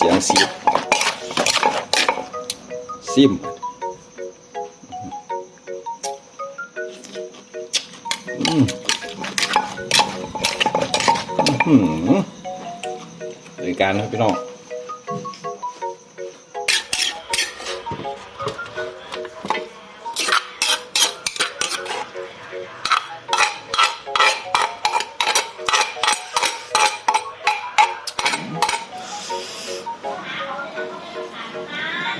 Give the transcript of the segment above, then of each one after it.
เสียงซีบซิมอืมอืมอหือรายการนะครับพี่น้อง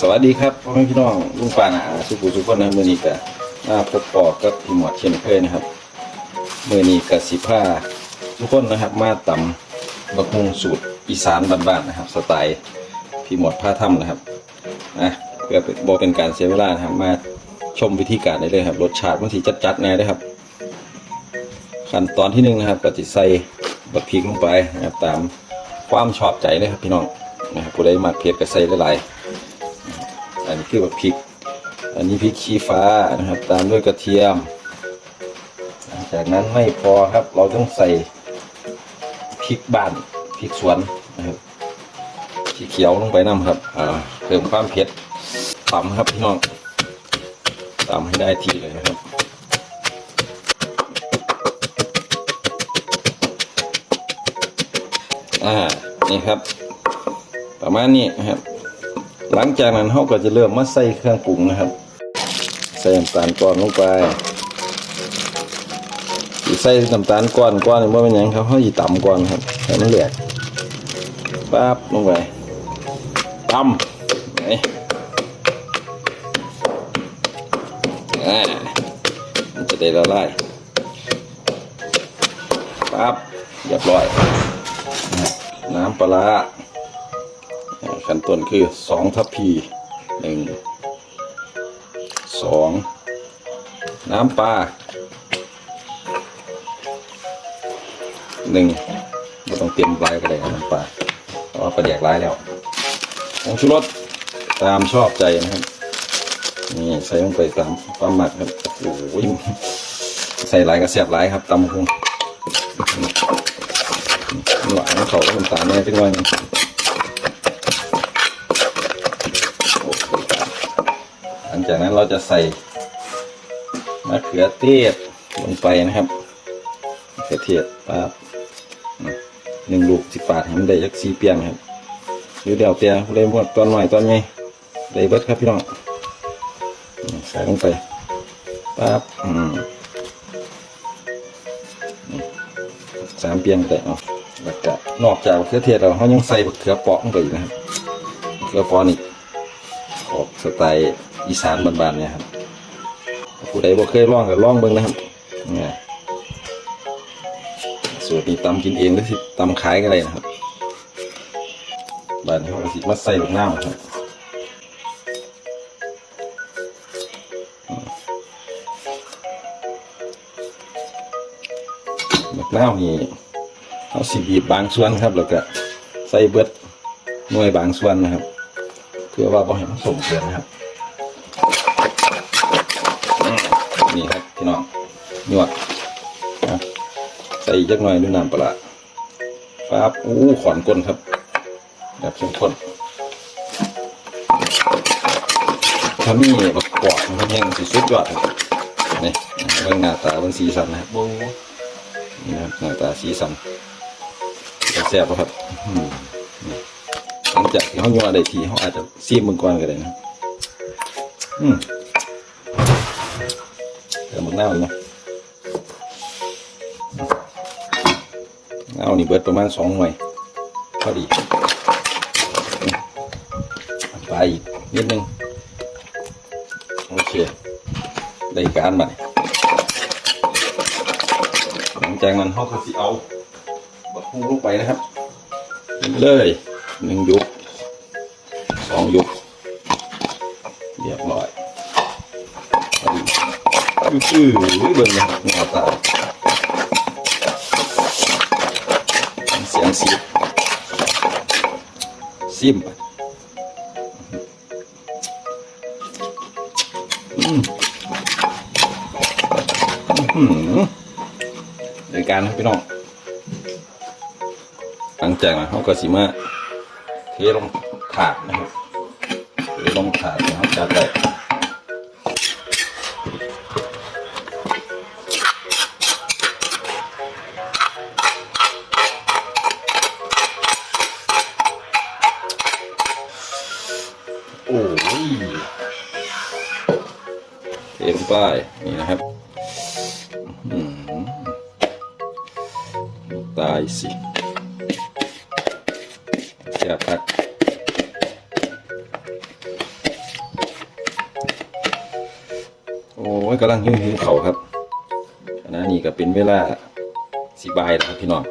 สวัสดีครับพ่อแม่พี่น้องลุงปานาสุขุสุขคนนะมือนี้ก็มาพบปอกับพี่หมวดเช่นเคยนะครับมือนี้กับสิผ้าทุกคนนะครับ มาตำบักฮุงสูตรอีสานบ้านๆนะครับ สไตล์พี่หมวดผ้าถ้ำนะครับนะเพื่อเป็นบอเป็นการเสียเวลานะครับ มาชมวิธีการได้เลยครับรสชาติบางทีจัดๆแน่ด้วยครับ ขั้นตอนที่หนึ่งนะครับก็จะใส่บักพริกลงไปนะครับตามความชอบใจเลยครับพี่น้องนะครับผู้ใดมาเผ็ดก็ใส่หลายๆ นนี้คือบักพริก อันนี้พริกชี้ฟ้านะครับ ตามด้วยกระเทียมหลังจากนั้นไม่พอครับเราต้องใส่พริกบ้านพริกสวนนะครับพริกเขียวลงไปน้ำครับอ่าเพิ่มความเผ็ดตำครับพี่น้องตำให้ได้ทีเลยนะครับอ่านี่ครับ ประมาณนี้นะครับ หลังจากนั้นเราก็จะเริ่มมาใส่เครื่องปรุงนะครับ ใส่น้ำตาลก้อนลงไปใส่น้ำตาลก้อนก้อนนี่ว่าเป็นยังครับเขาหยีต่ำก่อนครับให้มันแหลกปั๊บลงไปตำไหนอ่ามันจะได้ละลายปั๊บเรียบร้อย น้ำปลา ขั้นต้นคือสองทัพพีหนึ่งสองน้ำปลาหนึ่งไม่ต้องเตรียมลายก็ได้น้ำปลาเพราะว่าประเดียกลายแล้วผงชูรสตามชอบใจนะครับนี่ใส่ลงไปตามความหมักครับโอ้ยใส่หลายกระเสียบหลายครับตำคงหวานเขาน้ำตาลแน่จังเลยหลั จากนั้นเราจะใส่มะเขือเทศลงไปนะครับมะเขือเทศปั๊บหนึ่งลูกสิบบาทให้มันได้ยักสีเปียงครับหรือเดี๋ยวเตียเลยหมดตอนหน่อยตอนไงได้เบิดครับพี่น้องใส่ลงไปปั๊บอืมสามเปียงแต่เนาะแล้วก็นอกจากมะเขือเทศเราเขายังใส่มะเขือเปาะลงไปอีกนะครับมะเขือเปาะนี่ออกสไตล์ อีสานบ้านๆเนี่ยครับผู้ใดบ่เคยลองก็ลองเบิ่งนะครับเนี่ยสูตรนี้ตำกินเองหรือสิตำขายก็ได้นะครับบ้านเขาก็สิมาใส่ลูกน้ำครับลูกน้ำนี่เอาสีบีบบางส่วนครับ แล้วก็ใส่เบิดหน่วยบางส่วนนะครับ เพื่อว่าบ่ให้มันสมเกินนะครับ หยวดนะใส่อีกจักหน่อยด้วยน้ำปลาร้าปั๊บอู้ขอนก้นครับ แบบเข้มข้นถ้ามีบักกอกมันแห้งสิสุดยอดครับนี่เบิ่งหน้าตาเบิ่งสีสันนะครับโอ้นี่ครับหน้าตาสีสันแซ่บบ่ครับอืมนี่หลังจากที่เขาโยนได้ทีเขาอาจจะซีมมึงก่อนก็ได้นะอืมเติมมึงหน้ามันเนาะ เอานี่เบิดประมาณสองหน่วยพอดีปลาอีกนิดนึงโอเคได้การมาหลังจากนั้นเขาก็สิเอาบะคูลงไปนะครับ เลยหนึ่งยุกสองยุกเรียบร้อยอือเบิ่งนหน้าตา ซิมอืมอื้อหือรายการครับพี่น้องหลังจากนั้นเขาก็สิมาเทลงถาดนะครับเทลงถาดนะครับจัดได้ โอ้ยเทลงไปนี่นะครับตายสิแซ่บพักโอ้ยกำลังหิ้วหิวเขาครับขณะนี้ก็เป็นเวลาสิบายแล้วครับพี่น้อง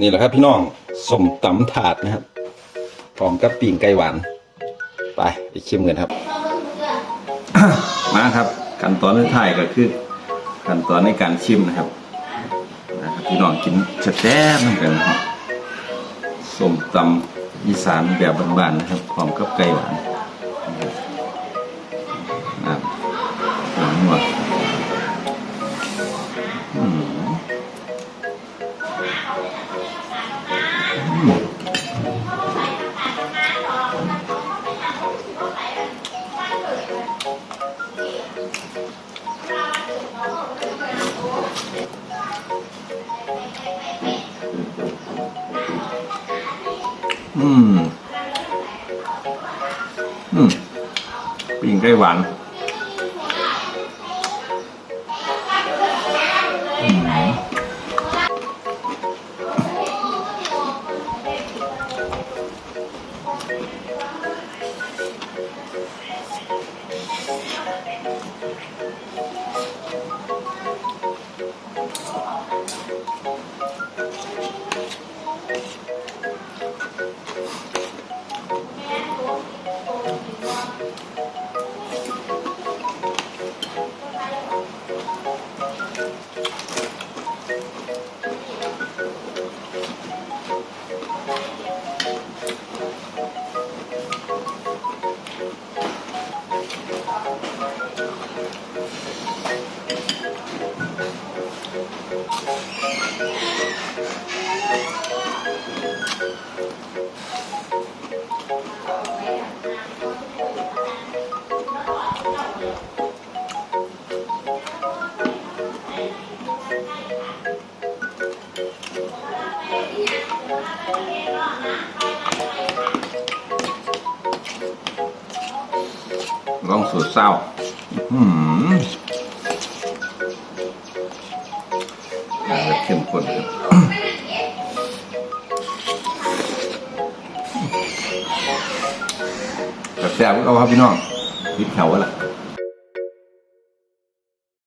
นี่แหละครับพี่น้องสมตำถาดนะครับพร้อมกับปีงไก่หวาน ไปไปชิมกันครับ มาครับขั้นตอนสุดท้ายก็คือขั้นตอนในการชิมนะครับนะครับพี่น้องกินแซ่บๆเหมือนกันนะครับสมตำอีสานแบบบ้านๆนะครับพร้อมกับไก่หวาน อืม อืม ปิ้งไก่หวาน ลองสูตรเศร้า อืมอ่าเข้มข้นครับแซ่บก็เอาครับพี่น้องพริกแถวแหละ